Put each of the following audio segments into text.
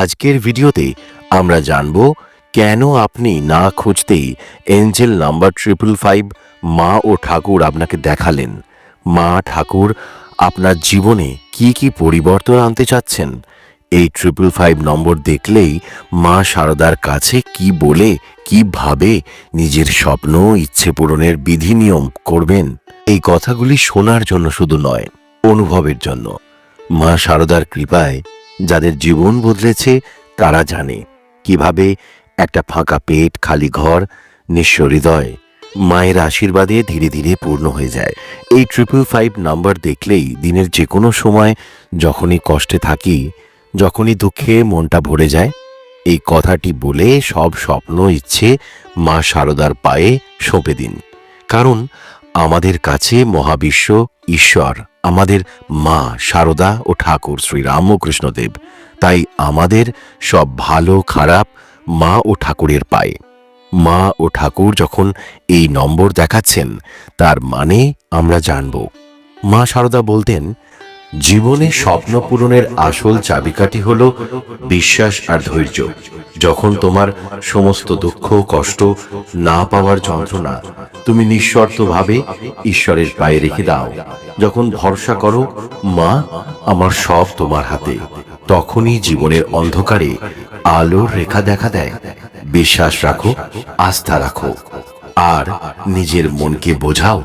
আজকের ভিডিওতে আমরা জানব কেন আপনি না খুঁজতেই এঞ্জেল নাম্বার ট্রিপল ফাইভ মা ও ঠাকুর আপনাকে দেখালেন। মা ঠাকুর আপনার জীবনে কি কি পরিবর্তন আনতে চাচ্ছেন? এই ট্রিপল ফাইভ নম্বর দেখলেই মা শারদার কাছে কি বলে, কি ভাবে নিজের স্বপ্ন, ইচ্ছে পূরণের বিধি নিয়ম করবেন? এই কথাগুলি শোনার জন্য শুধু নয়, অনুভবের জন্য। মা সারদার কৃপায় যাদের জীবন বদলেছে, তারা জানে কীভাবে একটা ফাঁকা পেট, খালি ঘর, নিঃস্ব হৃদয় মায়ের আশীর্বাদে ধীরে ধীরে পূর্ণ হয়ে যায়। এই ট্রিপল ফাইভ নাম্বার দেখলেই দিনের যে কোনো সময় যখনই কষ্টে থাকি, যখনই দুঃখে মনটা ভরে যায়, এই কথাটি বলে সব স্বপ্ন, ইচ্ছে মা শারদার পায়ে সঁপে দিন। কারণ আমাদের কাছে মহাবিশ্ব ঈশ্বর। আমাদের মা শারদা ও ঠাকুর শ্রী রামকৃষ্ণদেব। তাই আমাদের সব ভালো, খারাপ মা ও ঠাকুরের পায়ে। মা ও ঠাকুর যখন এই নম্বর দেখাচ্ছেন, তার মানে আমরা জানব। মা শারদা বলতেন জীবনে স্বপ্ন পূরণের আসল চাবিকাঠি হল বিশ্বাস আর ধৈর্য। যখন তোমার সমস্ত দুঃখ কষ্ট না পাওয়ার যন্ত্রণা তুমি নিঃশর্তভাবে ঈশ্বরের পায়ে রেখে দাও। যখন ভরসা করো, মা, আমার সব তোমার হাতে। তখনই জীবনের অন্ধকারে আলোর রেখা দেখা দেয়। বিশ্বাস রাখো, আস্থা রাখো। আর নিজের মনকে বোঝাও।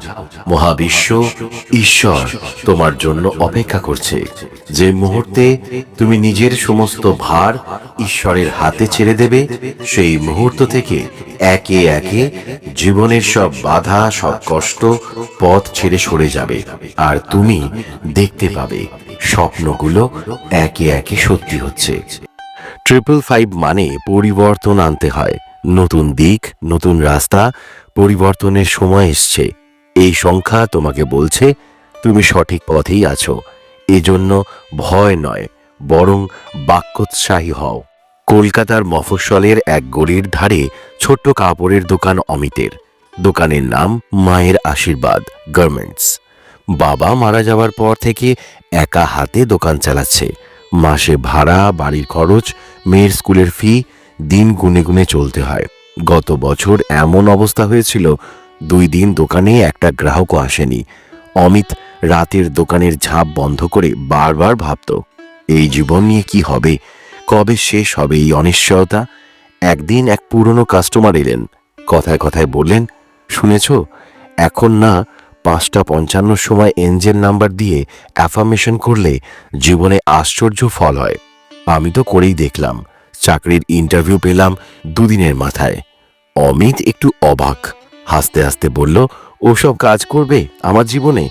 মহাবিশ্ব ঈশ্বর তোমার জন্য অপেক্ষা করছে। যে মুহূর্তে তুমি নিজের সমস্ত ভার ঈশ্বরের হাতে ছেড়ে দেবে, সেই মুহূর্ত থেকে একে একে জীবনের সব বাধা, সব কষ্ট পথ ছেড়ে সরে যাবে। আর তুমি দেখতে পাবে, স্বপ্নগুলো একে একে সত্যি হচ্ছে। ট্রিপল ফাইভ মানে পরিবর্তন আনতে হয়। নতুন দিক, নতুন রাস্তা পরিবর্তনের সময় এসছে। এই সংখ্যা তোমাকে বলছে, তুমি সঠিক পথেই আছো। এজন্য ভয় নয়, বরং বাক্যোৎসাহী হও। কলকাতার মফস্বলের এক গলির ধারে ছোট্ট কাপড়ের দোকান অমিতের। দোকানের নাম মায়ের আশীর্বাদ, গার্মেন্টস। বাবা মারা যাওয়ার পর থেকে একা হাতে দোকান চালাচ্ছে। মাসে ভাড়া, বাড়ির খরচ, মেয়ের স্কুলের ফি, দিন গুনে গুনে চলতে হয়। গত বছর এমন অবস্থা হয়েছিল, দুই দিন দোকানে একটা গ্রাহকও আসেনি। অমিত রাতের দোকানের ঝাঁপ বন্ধ করে বারবার ভাবত, এই জীবন নিয়ে কি হবে? কবে শেষ হবে এই অনিশ্চয়তা? একদিন এক পুরনো কাস্টমার এলেন, কথায় কথায় বললেন, শুনেছ, এখন না পাঁচটা পঞ্চান্নর সময় এঞ্জেল নাম্বার দিয়ে অ্যাফার্মেশন করলে জীবনে আশ্চর্য ফল হয়। আমি তো করেই দেখলাম, চাকরির ইন্টারভিউ পেলাম দুদিনের মাথায়। অমিত একটু অবাক। হাসতে হাসতে বলল, ওসব কাজ করবে আমার জীবনে?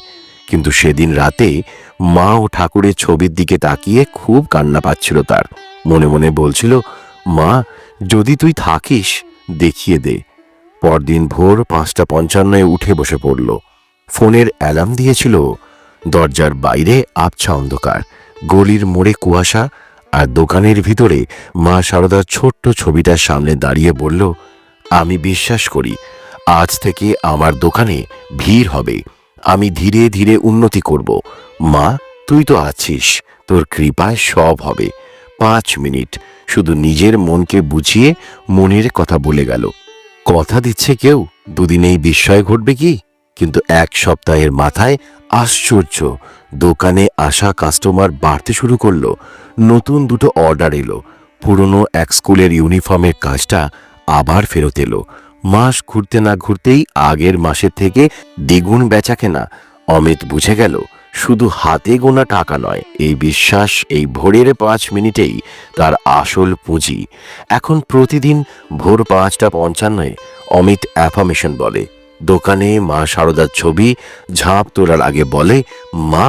কিন্তু সেদিন রাতে মা ও ঠাকুরের ছবির দিকে তাকিয়ে খুব কান্না পাচ্ছিল তার। মনে মনে বলছিল, মা, যদি তুই থাকিস, দেখিয়ে দে। পরদিন ভোর পাঁচটা পঞ্চান্নয় উঠে বসে পড়ল। ফোনের অ্যালার্ম দিয়েছিল। দরজার বাইরে আবছা অন্ধকার। গলির মোড়ে কুয়াশা আর দোকানের ভিতরে মা শারদার ছোট্ট ছবিটার সামনে দাঁড়িয়ে বলল আমি বিশ্বাস করি, আজ থেকে আমার দোকানে ভিড় হবে। আমি ধীরে ধীরে উন্নতি করব। মা, তুই তো আছিস। তোর কৃপায় সব হবে। পাঁচ মিনিট। শুধু নিজের মনকে বুঝিয়ে মনের কথা বলে গেল। কথা দিচ্ছে কেউ? দুদিনেই বিস্ময় ঘটবে কি? কিন্তু এক সপ্তাহের মাথায় আশ্চর্য। দোকানে আসা কাস্টমার বাড়তে শুরু করল। নতুন দুটো অর্ডার এলো। পুরনো এক স্কুলের ইউনিফর্মের কাজটা আবার ফেরত এলো। মাস ঘুরতে না ঘুরতেই আগের মাসের থেকে দ্বিগুণ বেচা কেনা অমিত বুঝে গেল, শুধু হাতে গোনা টাকা নয়, এই বিশ্বাস এই ভোরের পাঁচ মিনিটেই তার আসল পুঁজি। এখন প্রতিদিন ভোর পাঁচটা পঞ্চান্নয় অমিত অ্যাফার্মেশন বলে। দোকানে মা সারদার ছবি ঝাঁপ তোলার আগে বলে, মা,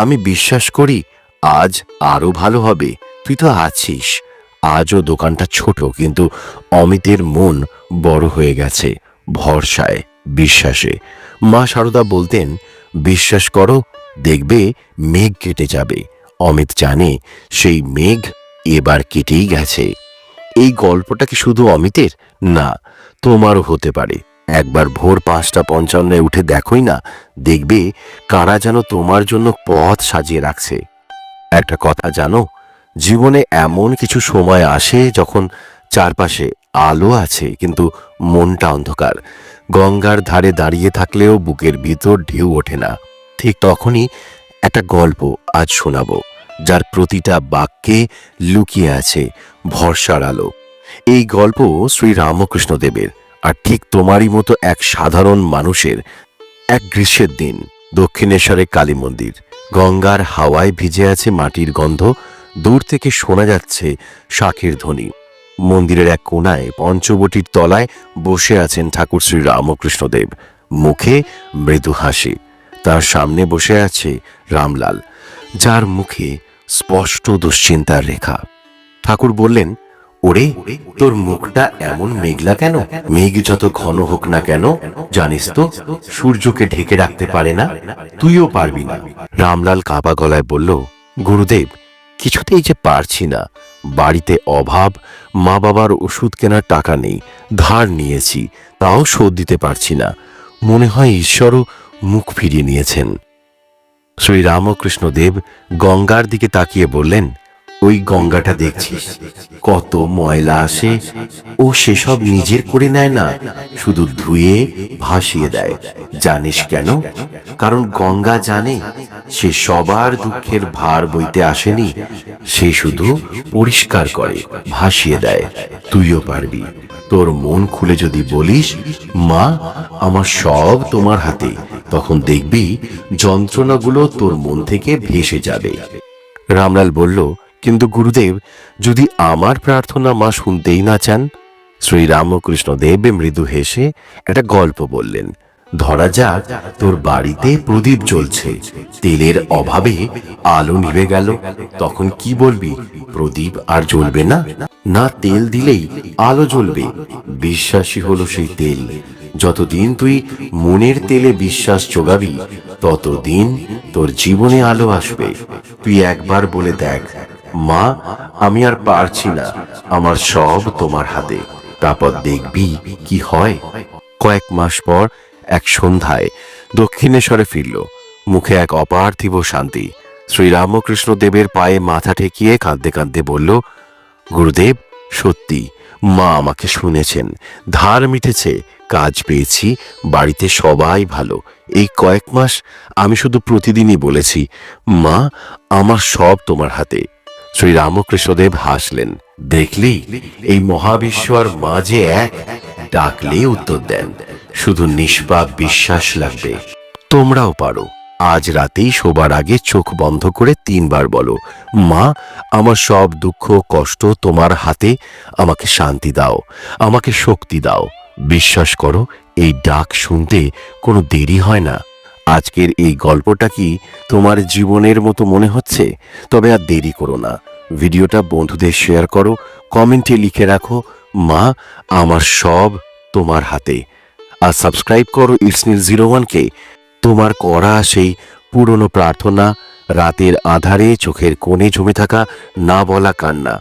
আমি বিশ্বাস করি, আজ আরও ভালো হবে, তুই তো আছিস। আজও দোকানটা ছোট, কিন্তু অমিতের মন বড় হয়ে গেছে ভরসায়, বিশ্বাসে। মা শারদা বলতেন, বিশ্বাস করো, দেখবে মেঘ কেটে যাবে। অমিত জানে, সেই মেঘ এবার কেটেই গেছে। এই গল্পটা কি শুধু অমিতের? না, তোমারও হতে পারে। একবার ভোর পাঁচটা পঞ্চান্নয় উঠে দেখোই না, দেখবে কারা যেন তোমার জন্য পথ সাজিয়ে রাখছে। একটা কথা জানো জীবনে এমন কিছু সময় আসে যখন চারপাশে আলো আছে, কিন্তু মনটা অন্ধকার। গঙ্গার ধারে দাঁড়িয়ে থাকলেও বুকের ভিতর ঢেউ ওঠে না। ঠিক তখনই একটা গল্প আজ শোনাবো, যার প্রতিটা বাক্যে লুকিয়ে আছে ভরসার আলো। এই গল্প শ্রী রামকৃষ্ণ দেবের, আর ঠিক তোমারই মতো এক সাধারণ মানুষের, এক গ্রীষ্মের দিন, দক্ষিণেশ্বরে কালী মন্দির। গঙ্গার হাওয়ায় ভিজে আছে মাটির গন্ধ দূর থেকে শোনা যাচ্ছে শাখের ধ্বনি। মন্দিরের এক কোনায় পঞ্চবটির তলায় বসে আছেন ঠাকুর শ্রী রামকৃষ্ণদেব। মুখে মৃদু হাসি। তার সামনে বসে আছে রামলাল, যার মুখে স্পষ্ট দুশ্চিন্তার রেখা। ঠাকুর বললেন, ওরে, তোর মুখটা এমন মেঘলা কেন? মেঘ যত ঘন হোক না কেন, জানিস তো, সূর্যকে ঢেকে রাখতে পারে না, তুইও পারবি না। রামলাল কাপা গলায় বলল, গুরুদেব কিছুতেই যে পারছি না। বাড়িতে অভাব মা বাবার ওষুধ কেনার টাকা নেই, ধার নিয়েছি, তাও শোধ দিতে পারছি না। মনে হয় ঈশ্বরও মুখ ফিরিয়ে নিয়েছেন। শ্রী রামকৃষ্ণদেব গঙ্গার দিকে তাকিয়ে বললেন ওই গঙ্গাটা দেখছিস। কত ময়লা আসে, ও সেসব নিজের করে নেয় না, শুধু ধুয়ে ভাসিয়ে দেয়। জানিস কেন? কারণ গঙ্গা জানে সে সবার দুঃখের ভার বইতে আসেনি, সে শুধু পরিষ্কার করে, ভাসিয়ে দেয়। তুইও পারবি। তোর মন খুলে যদি বলিস, মা, আমার সব তোমার হাতে। তখন দেখবি যন্ত্রণাগুলো তোর মন থেকে ভেসে যাবে। রামলাল বলল কিন্তু গুরুদেব, যদি আমার প্রার্থনা মা শুনতেই না চান শ্রী রামকৃষ্ণ দেব মৃদু হেসে একটা গল্প বললেন। ধরা যাক, তোর বাড়িতে প্রদীপ জ্বলছে, তেলের অভাবে আলো নিভে গেল, তখন কি বলবি, প্রদীপ আর জ্বলবে না? না তেল দিলেই আলো জ্বলবে বিশ্বাসী হলো সেই তেল। যতদিন তুই মনের তেলে বিশ্বাস যোগাবি ততদিন তোর জীবনে আলো আসবে। তুই একবার বলে দেখ মা, আমি আর পারছি না। আমার সব তোমার হাতে। তারপর দেখবি কি হয়। কয়েক মাস পর এক সন্ধ্যায় দক্ষিণেশ্বরে ফিরল। মুখে এক অপার্থিব শান্তি। শ্রীরামকৃষ্ণ দেবের পায়ে মাথা ঠেকিয়ে কাঁদতে কাঁদতে বলল, গুরুদেব, সত্যি, মা আমাকে শুনেছেন। ধার মিটেছে, কাজ পেয়েছি, বাড়িতে সবাই ভালো। এই কয়েক মাস আমি শুধু প্রতিদিনই বলেছি, মা, আমার সব তোমার হাতে। শ্রী রামকৃষ্ণদেব হাসলেন। দেখলি, এই মহাবিশ্বর মাঝে এক ডাকলে উত্তর দেন, শুধু নিষ্পাপ বিশ্বাস লাগবে। তোমরাও পারো। আজ রাতেই শোবার আগে চোখ বন্ধ করে তিনবার বলো, মা, আমার সব দুঃখ, কষ্ট তোমার হাতে, আমাকে শান্তি দাও, আমাকে শক্তি দাও। বিশ্বাস করো, এই ডাক শুনতে কোনো দেরি হয় না। আজকের এই গল্পটা কি তোমার জীবনের মতো মনে হচ্ছে? তবে আর দেরি করো না। ভিডিওটা বন্ধুদের শেয়ার করো, কমেন্টে লিখে রাখো, মা, আমার সব তোমার হাতে। আর সাবস্ক্রাইব করো ইটস নীল জিরো ওয়ানকে তোমার করা সেই পুরনো প্রার্থনা, রাতের আধারে চোখের কোণে জমে থাকা না বলা কান্না,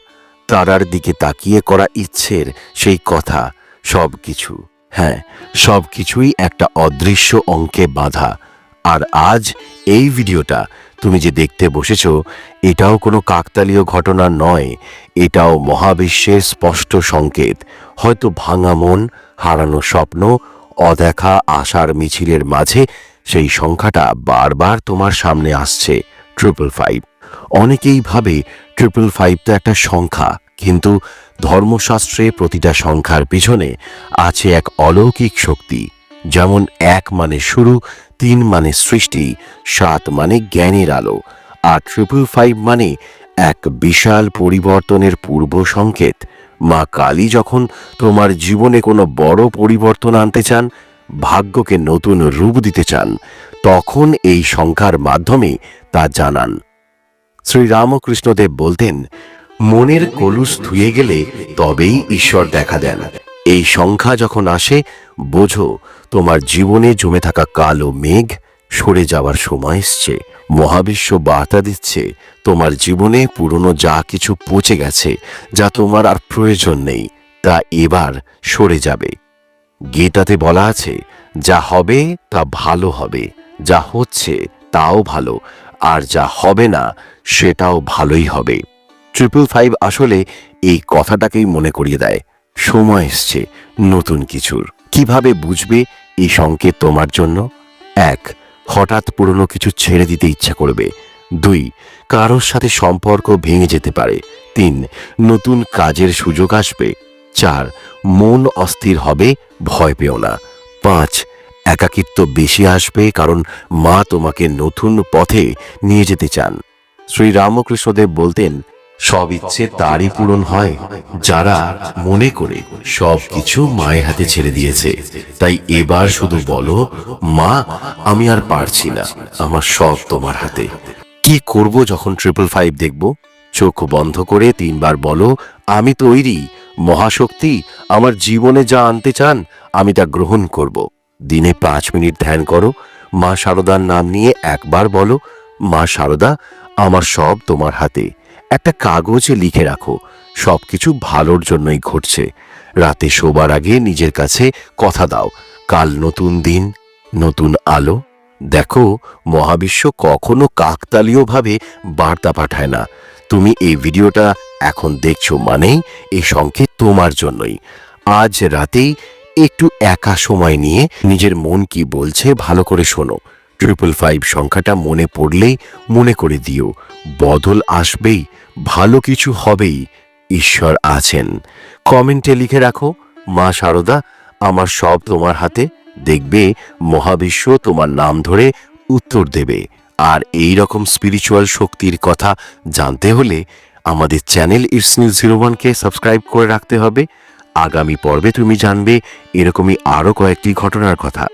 তারার দিকে তাকিয়ে করা ইচ্ছের সেই কথা সব কিছু হ্যাঁ সব কিছুই একটা অদৃশ্য অঙ্কে বাঁধা। আর আজ এই ভিডিওটা তুমি যে দেখতে বসেছ, এটাও কোনো কাকতালীয় ঘটনা নয়, এটাও মহাবিশ্বের স্পষ্ট সংকেত। হয়তো ভাঙা মন, হারানো স্বপ্ন, অদেখা আশার মিছিলের মাঝে সেই সংখ্যাটা বারবার তোমার সামনে আসছে, ট্রিপল ফাইভ। অনেকেই ভাবে ট্রিপল ফাইভ তো একটা সংখ্যা, কিন্তু ধর্মশাস্ত্রে প্রতিটা সংখ্যার পিছনে আছে এক অলৌকিক শক্তি, যেমন এক মানে শুরু তিন মানে সৃষ্টি, সাত মানে জ্ঞানের আলো, আর ট্রিপল ফাইভ মানে এক বিশাল পরিবর্তনের পূর্ব সংকেত। মা কালী যখন তোমার জীবনে কোনো বড় পরিবর্তন আনতে চান, ভাগ্যকে নতুন রূপ দিতে চান, তখন এই সংখ্যার মাধ্যমে তা জানান। শ্রী রামকৃষ্ণদেব বলতেন, মনের কলুষ ধুয়ে গেলে তবেই ঈশ্বর দেখা দেন। এই সংখ্যা যখন আসে, বোঝো তোমার জীবনে জমে থাকা কালো মেঘ সরে যাওয়ার সময় এসছে। মহাবিশ্ব বার্তা দিচ্ছে, তোমার জীবনে পুরনো যা কিছু পচে গেছে, যা তোমার আর প্রয়োজন নেই, তা এবার সরে যাবে। গীতাতে বলা আছে, যা হবে তা ভালো হবে, যা হচ্ছে তাও ভালো, আর যা হবে না সেটাও ভালোই হবে। ট্রিপল ফাইভ আসলে এই কথাটাকেই মনে করিয়ে দেয়। সময় এসছে নতুন কিছুর। কীভাবে বুঝবে এই সংকেত তোমার জন্য? এক, হঠাৎ পুরনো কিছু ছেড়ে দিতে ইচ্ছা করবে। দুই, কারোর সাথে সম্পর্ক ভেঙে যেতে পারে। তিন, নতুন কাজের সুযোগ আসবে। চার, মন অস্থির হবে, ভয় পেও না। পাঁচ, একাকিত্ব বেশি আসবে কারণ মা তোমাকে নতুন পথে নিয়ে যেতে চান। শ্রী রামকৃষ্ণদেব বলতেন সব ইচ্ছে তারই পূরণ হয়, যারা মনে করে সব কিছু মায়ের হাতে ছেড়ে দিয়েছে। তাই এবার শুধু বলো, মা, আমি আর পারছি না, আমার সব তোমার হাতে। কি করব যখন ট্রিপল ফাইভ দেখব? চোখ বন্ধ করে তিনবার বলো, আমি তৈরি, মহাশক্তি, আমার জীবনে যা আনতে চান, আমি তা গ্রহণ করব। দিনে পাঁচ মিনিট ধ্যান করো, মা শারদার নাম নিয়ে একবার বলো, মা শারদা আমার সব তোমার হাতে। একটা কাগজে লিখে রাখো। সবকিছু ভালোর জন্যই ঘটছে। রাতে শোবার আগে নিজের কাছে কথা দাও। কাল নতুন দিন, নতুন আলো। দেখো, মহাবিশ্ব কখনো কাকতালীয়ভাবে বার্তা পাঠায় না। তুমি এই ভিডিওটা এখন দেখছ মানেই এই সংকেত তোমার জন্যই। আজ রাতেই একটু একা সময় নিয়ে নিজের মন কি বলছে ভালো করে শোনো। ট্রিপল ফাইভ সংখ্যাটা মনে পড়লেই মনে করে দিও। বদল আসবেই, ভালো কিছু হবেই ঈশ্বর আছেন। কমেন্টে লিখে রাখো, মা শারদা আমার সব তোমার হাতে দেখবে, মহাবিশ্ব তোমার নাম ধরে উত্তর দেবে। আর এই রকম স্পিরিচুয়াল শক্তির কথা জানতে হলে আমাদের চ্যানেল ইটস নিউজ জিরো ওয়ানকে সাবস্ক্রাইব করে রাখতে হবে। আগামী পর্বে তুমি জানবে, এরকমই আরও কয়েকটি ঘটনার কথা।